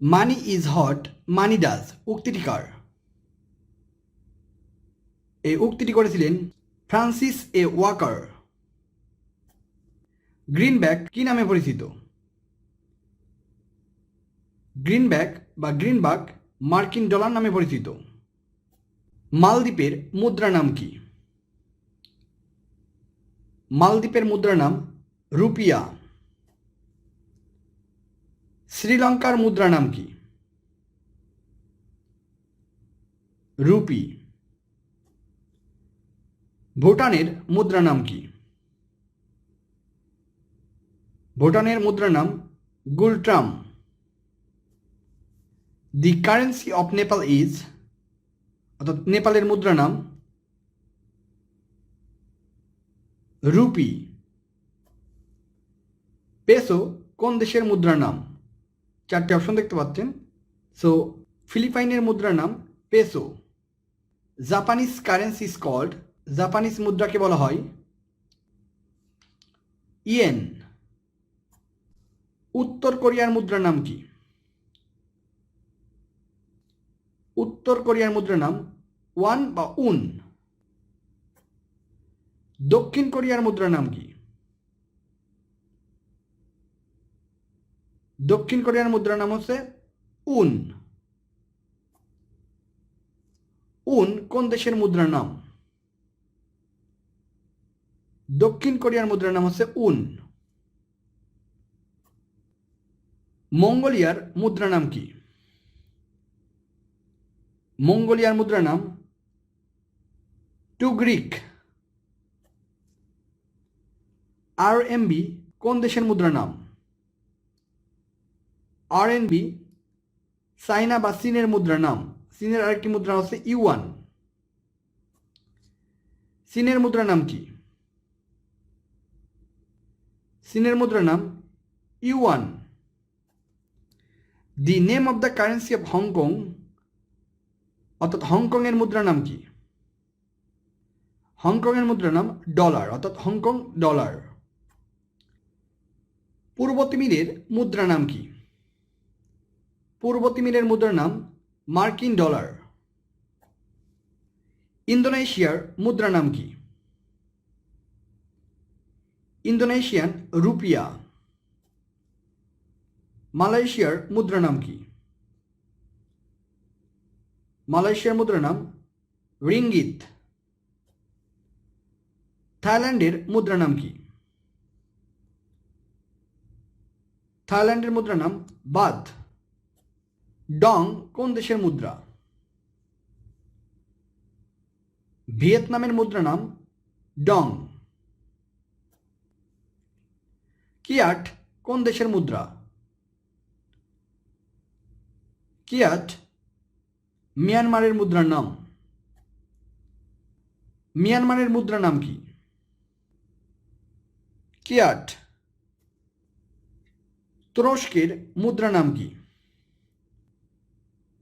Money is hot money does উক্তিটি কার? এই উক্তিটি করেছিলেন ফ্রান্সিস এ ওয়াকার গ্রিনব্যাক কি নামে পরিচিত? গ্রিনব্যাক বা গ্রিনবাক মার্কিন ডলার নামে পরিচিত। মালদ্বীপের মুদ্রা নাম কি? মালদ্বীপের মুদ্রা নাম রুপিয়া। শ্রীলঙ্কার মুদ্রা নাম কি? রুপি। ভুটানের মুদ্রা নাম কি? ভুটানের মুদ্রা নাম ngultrum. The currency of Nepal is অর্থাৎ নেপালের মুদ্রা নাম, রুপি। পেসো কোন দেশের মুদ্রার নাম? চারটি অপশন দেখতে পাচ্ছেন। সো ফিলিপাইনের মুদ্রার নাম peso Japanese currency is called Japanese মুদ্রাকে বলা হয় ইয়েন উত্তর কোরিয়ার মুদ্রার নাম কি? উত্তর কোরিয়ার মুদ্রার নাম ওয়ান বা উন। দক্ষিণ কোরিয়ার মুদ্রার নাম কি? দক্ষিণ কোরিয়ার মুদ্রার নাম হচ্ছে উন। উন কোন দেশের মুদ্রার নাম? দক্ষিণ কোরিয়ার মুদ্রার নাম হচ্ছে উন। মঙ্গোলিয়ার মুদ্রা নাম কি? মঙ্গোলিয়ার মুদ্রা নাম টু গ্রিক আর এমবি কোন দেশের মুদ্রা নাম? আর এন বি চাইনা বা চীনের মুদ্রার নাম। চীনের আরেকটি মুদ্রা হচ্ছে ইউয়ান। চীনের মুদ্রার নাম কি? চীনের মুদ্রার নাম yuan. The name of the currency of Hong অর্থাৎ হংকংয়ের মুদ্রার নাম কি? হংকংয়ের মুদ্রার নাম ডলার অর্থাৎ হংকং ডলার পূর্ব তিমিরের মুদ্রা নাম কি? পূর্ব তিমিরের মুদ্রার নাম মার্কিন ডলার। ইন্দোনেশিয়ার মুদ্রা নাম কি? Indonesian rupiah. মালয়েশিয়ার মুদ্রা নাম কি? মালয়েশিয়ার মুদ্রা নাম রিঙ্গিত। থাইল্যান্ডের মুদ্রা নাম কি? থাইল্যান্ডের মুদ্রা নাম বাদ। ডং কোন দেশের মুদ্রা? ভিয়েতনামের মুদ্রা নাম ডং। কিয়াট কোন দেশের মুদ্রা? কিয়াট মিয়ানমারের মুদ্রার নাম। মিয়ানমারের মুদ্রা নাম কি? কিয়াট। তুরস্কের মুদ্রা নাম কি?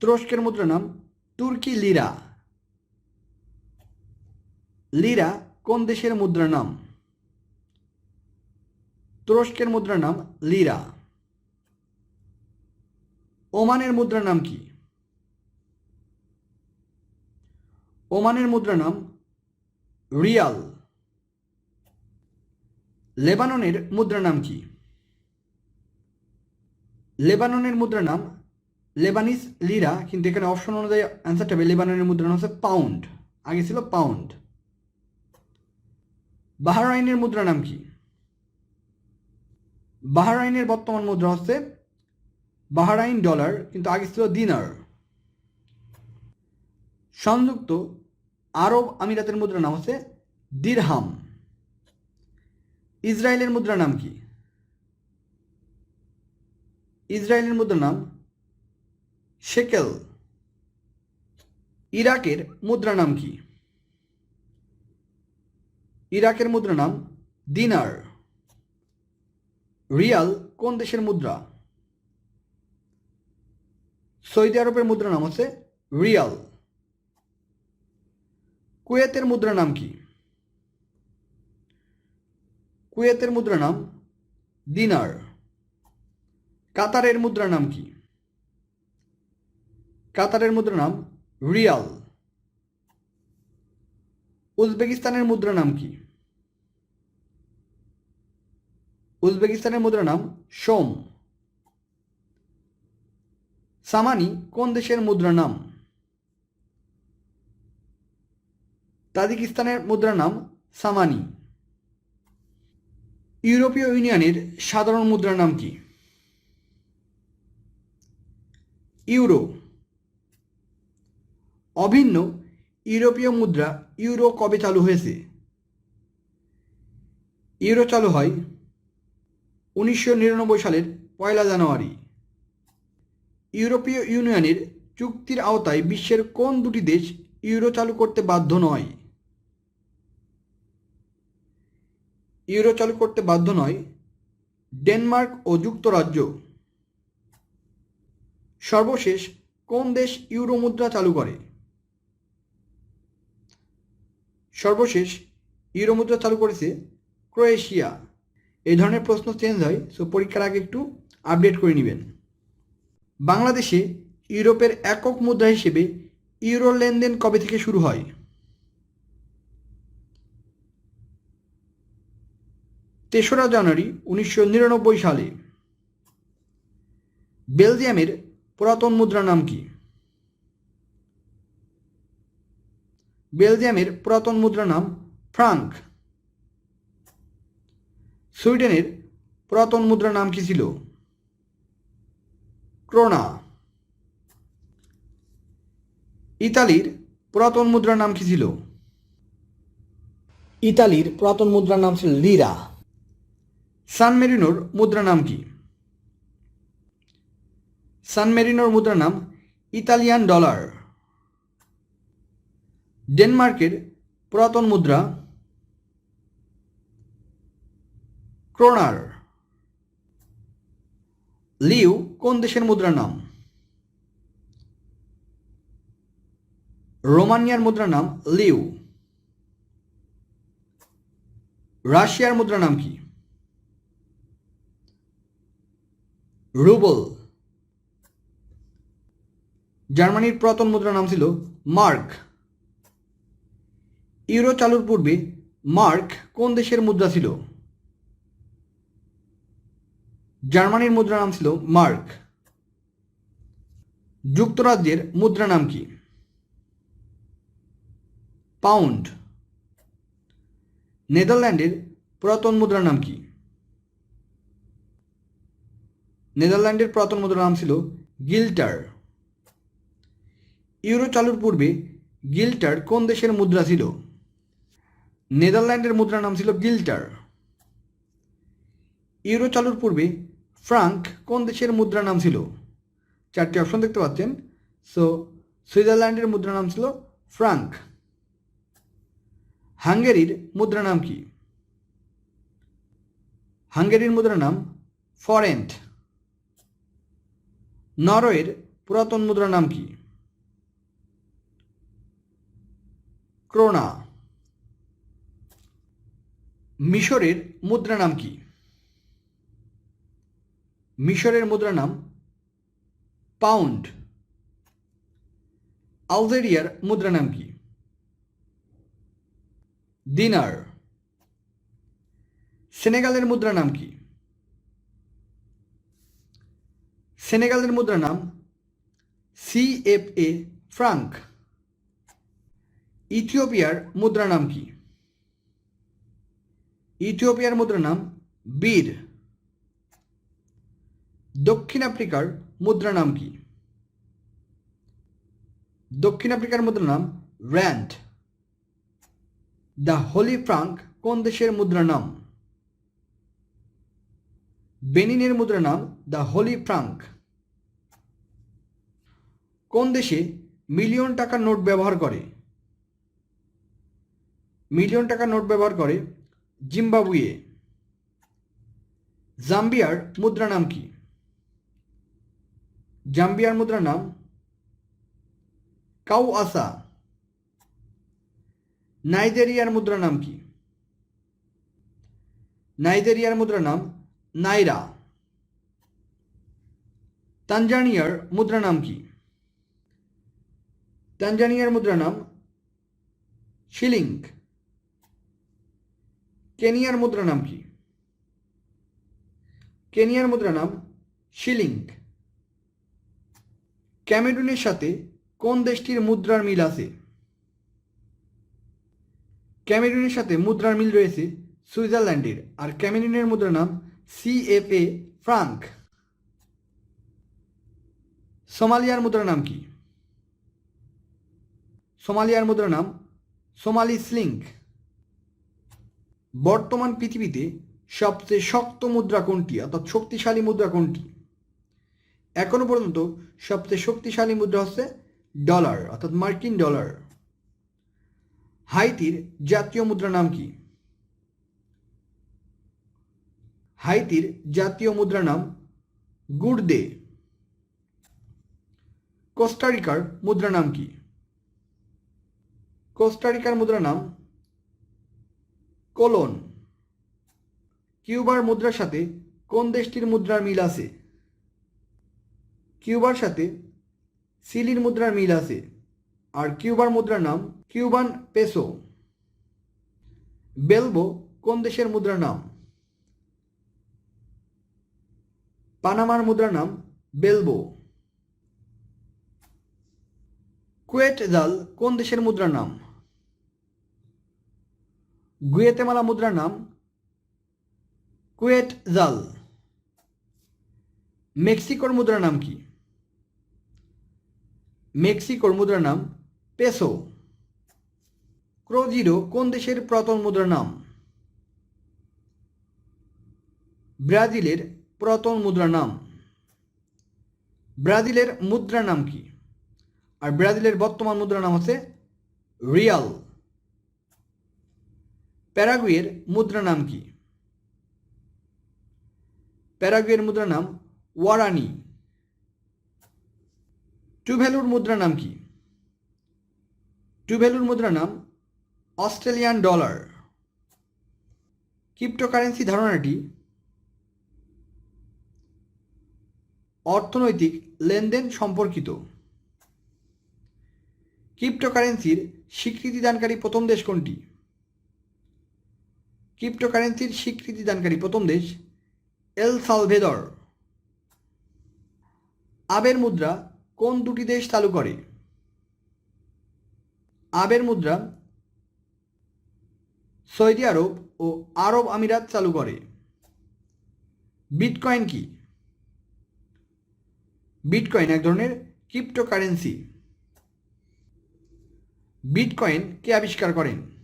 তুরস্কের মুদ্রার নাম তুর্কি লিরা। লিরা কোন দেশের মুদ্রার নাম? তুরস্কের মুদ্রার নাম লিরা। ওমানের মুদ্রার নাম কি? ওমানের মুদ্রার নাম রিয়াল। লেবাননের মুদ্রার নাম কি? লেবাননের মুদ্রার নাম লেবানিস লিরা, কিন্তু এখানে অপশন অনুযায়ী অ্যান্সারটা হবে, লেবাননের মুদ্রা হচ্ছে পাউন্ড আগে ছিল পাউন্ড বাহারাইনের মুদ্রা নাম কি? বাহারাইনের বর্তমান মুদ্রা হচ্ছে বাহারাইন ডলার, কিন্তু আগে ছিল দিনার। সংযুক্ত আরব আমিরাতের মুদ্রা নাম হচ্ছে দিরহাম। ইসরায়েলের মুদ্রা নাম কি? ইসরায়েলের মুদ্রা নাম শেকেল। ইরাকের মুদ্রা নাম কি? ইরাকের মুদ্রা নাম দিনার। রিয়াল কোন দেশের মুদ্রা? সৌদি আরবের মুদ্রা নাম হচ্ছে রিয়াল। কুয়েতের মুদ্রা নাম কি? কুয়েতের মুদ্রা নাম দিনার। কাতারের মুদ্রা নাম কি? কাতারের মুদ্রা নাম রিয়াল। উজবেকিস্তানের মুদ্রা নাম কি? উজবেকিস্তানের মুদ্রা নাম সোম। সামানি কোন দেশের মুদ্রা নাম? তাজিকিস্তানের মুদ্রা নাম সামানি। ইউরোপীয় ইউনিয়নের সাধারণ মুদ্রার নাম কি? ইউরো। অভিন্ন ইউরোপীয় মুদ্রা ইউরো কবে চালু হয়েছে? ইউরো চালু হয় উনিশশো নিরানব্বই সালের পয়লা জানুয়ারি। ইউরোপীয় ইউনিয়নের চুক্তির আওতায় বিশ্বের কোন দুটি দেশ ইউরো চালু করতে বাধ্য নয়? ইউরো চালু করতে বাধ্য নয় ডেনমার্ক ও যুক্তরাজ্য। সর্বশেষ কোন দেশ ইউরো মুদ্রা চালু করে? সর্বশেষ ইউরো মুদ্রা চালু করেছে ক্রোয়েশিয়া। এই ধরনের প্রশ্ন চেঞ্জ হয়, সো পরীক্ষার আগে একটু আপডেট করে নেবেন। বাংলাদেশে ইউরোপের একক মুদ্রা হিসেবে ইউরো লেনদেন কবে থেকে শুরু হয়? তেসরা জানুয়ারি উনিশশো নিরানব্বই সালে। বেলজিয়ামের পুরাতন মুদ্রা নাম কি? বেলজিয়ামের পুরাতন মুদ্রা নাম ফ্রাঙ্ক। সুইডেনের পুরাতন মুদ্রা নাম কি ছিল? ক্রোনা। ইতালির পুরাতন মুদ্রার নাম কি ছিল? ইতালির পুরাতন মুদ্রার নাম ছিল লিরা। সান মেরিনোর মুদ্রা নাম কি? সান মেরিনোর মুদ্রা নাম ইতালিয়ান ডলার। ডেনমার্কের পুরাতন মুদ্রা ক্রোনার। লিউ কোন দেশের মুদ্রার নাম? রোমানিয়ার মুদ্রার নাম লিউ। রাশিয়ার মুদ্রার নাম কি? রুবল। জার্মানির পুরাতন মুদ্রার নাম ছিল মার্ক। ইউরো চালুর পূর্বে মার্ক কোন দেশের মুদ্রা ছিল? জার্মানির মুদ্রা নাম ছিল মার্ক। যুক্তরাজ্যের মুদ্রা নাম কি? পাউন্ড। নেদারল্যান্ডের পুরাতন মুদ্রার নাম কি? নেদারল্যান্ডের পুরাতন মুদ্রার নাম ছিল গিল্টার। ইউরো চালুর পূর্বে গিল্টার কোন দেশের মুদ্রা ছিল? নেদারল্যান্ডের মুদ্রার নাম ছিল গিল্টার। ইউরো চালুর পূর্বে ফ্রাঙ্ক কোন দেশের মুদ্রার নাম ছিল? চারটি অপশন দেখতে পাচ্ছেন। সো, সুইজারল্যান্ডের মুদ্রার নাম ছিল ফ্রাঙ্ক। হাঙ্গেরির মুদ্রা নাম কি? হাঙ্গেরির মুদ্রার নাম ফরেন্ট। নরওয়ের পুরাতন মুদ্রার নাম কি? ক্রোনা। মিশরের মুদ্রা নাম কি? মিশরের মুদ্রা নাম পাউন্ড। আলজেরিয়ার মুদ্রা নাম কি? দিনার। সেনেগালের মুদ্রা নাম কি? সেনেগালের মুদ্রা নাম সিএফএ ফ্রাঙ্ক। ইথিওপিয়ার মুদ্রা নাম কি? ইথিওপিয়ার মুদ্রা নাম বীর। দক্ষিণ আফ্রিকার মুদ্রা নাম কি? দক্ষিণ আফ্রিকার মুদ্রা নাম র্যান্ড দ্য হোলি ফ্রাঙ্ক কোন দেশের মুদ্রা নাম? বেনিনের মুদ্রা নাম দ্য হোলি ফ্রাঙ্ক। কোন দেশে মিলিয়ন টাকার নোট ব্যবহার করে? মিলিয়ন টাকার নোট ব্যবহার করে জিম্বাবুয়ে। জাম্বিয়ার মুদ্রা নাম কি? জাম্বিয়ার মুদ্রা নাম কাউ আসা নাইজেরিয়ার মুদ্রা নাম কি? নাইজেরিয়ার মুদ্রা নাম নাইরা। তানজানিয়ার মুদ্রা নাম কি? তানজানিয়ার মুদ্রা নাম শিলিং। কেনিয়ার মুদ্রা নাম কি? কেনিয়ার মুদ্রা নাম শিলিং। ক্যামেরুনের সাথে কোন দেশটির মুদ্রার মিল আছে? ক্যামেরুনের সাথে মুদ্রার মিল রয়েছে সুইজারল্যান্ডের, আর ক্যামেরুনের মুদ্রা নাম সিএফএ ফ্রাঙ্ক। সোমালিয়ার মুদ্রা নাম কি? সোমালিয়ার মুদ্রা নাম সোমালি স্লিঙ্ক বর্তমান পৃথিবীতে সবচেয়ে শক্ত মুদ্রা কোনটি? অর্থাৎ শক্তিশালী মুদ্রা কোনটি? এখনও পর্যন্ত সবচেয়ে শক্তিশালী মুদ্রা হচ্ছে ডলার, অর্থাৎ মার্কিন ডলার। হাইতির জাতীয় মুদ্রা নাম কি? হাইতির জাতীয় মুদ্রা নাম গুড়দে। কোস্টারিকার মুদ্রা নাম কি? কোস্টারিকার মুদ্রা নাম কোলন। কিউবার মুদ্রার সাথে কোন দেশটির মুদ্রার মিল আছে? কিউবার সাথে সিলির মুদ্রার মিল আছে। আর কিউবার মুদ্রার নাম কিউবান পেসো। বেলবো কোন দেশের মুদ্রার নাম? পানামার মুদ্রার নাম বেলবো। কুয়েট জাল কোন দেশের মুদ্রার নাম? গুয়েতেমালা মুদ্রার নাম কুয়েট জাল। মেক্সিকোর মুদ্রার নাম কি? মেক্সিকোর মুদ্রার নাম পেসো। ক্রোজিরো কোন দেশের প্রথম মুদ্রার নাম? ব্রাজিলের প্রথম মুদ্রার নাম। ব্রাজিলের মুদ্রার নাম কি? আর ব্রাজিলের বর্তমান মুদ্রার নাম হচ্ছে রিয়াল। প্যারাগুয়ের মুদ্রা নাম কি? প্যারাগুয়ের মুদ্রা নাম ওয়ারানি। টুভ্যালুর মুদ্রা নাম কি? টুভ্যালুর মুদ্রা নাম অস্ট্রেলিয়ান ডলার। ক্রিপ্টোকারেন্সি ধারণাটি অর্থনৈতিক লেনদেন সম্পর্কিত। ক্রিপ্টোকারেন্সির স্বীকৃতি দানকারী প্রথম দেশ কোনটি? ক্রিপ্টোকারেন্সির স্বীকৃতি দানকারী প্রথম দেশ এল সালভেদর আবের মুদ্রা কোন দুটি দেশ চালু করে? আবের মুদ্রা সৌদি আরব ও আরব আমিরাত চালু করে। বিটকয়েন কি? বিটকয়েন এক ধরনের ক্রিপ্টোকারেন্সি বিটকয়েন কে আবিষ্কার করেন?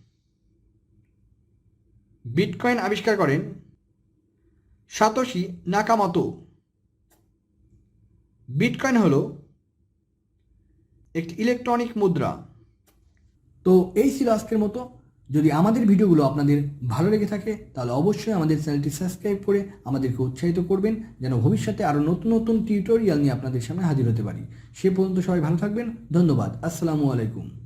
বিটকয়েন আবিষ্কার করেন সাতোশি নাকামতো। বিটকয়েন হলো একটি ইলেকট্রনিক মুদ্রা। তো এই ছিল আজকের মতো। যদি আমাদের ভিডিওগুলো আপনাদের ভালো লেগে থাকে, তাহলে অবশ্যই আমাদের চ্যানেলটি সাবস্ক্রাইব করে আমাদেরকে উৎসাহিত করবেন, যেন ভবিষ্যতে আরও নতুন নতুন টিউটোরিয়াল নিয়ে আপনাদের সামনে হাজির হতে পারি। সে পর্যন্ত সবাই ভালো থাকবেন। ধন্যবাদ। আসসালামু আলাইকুম।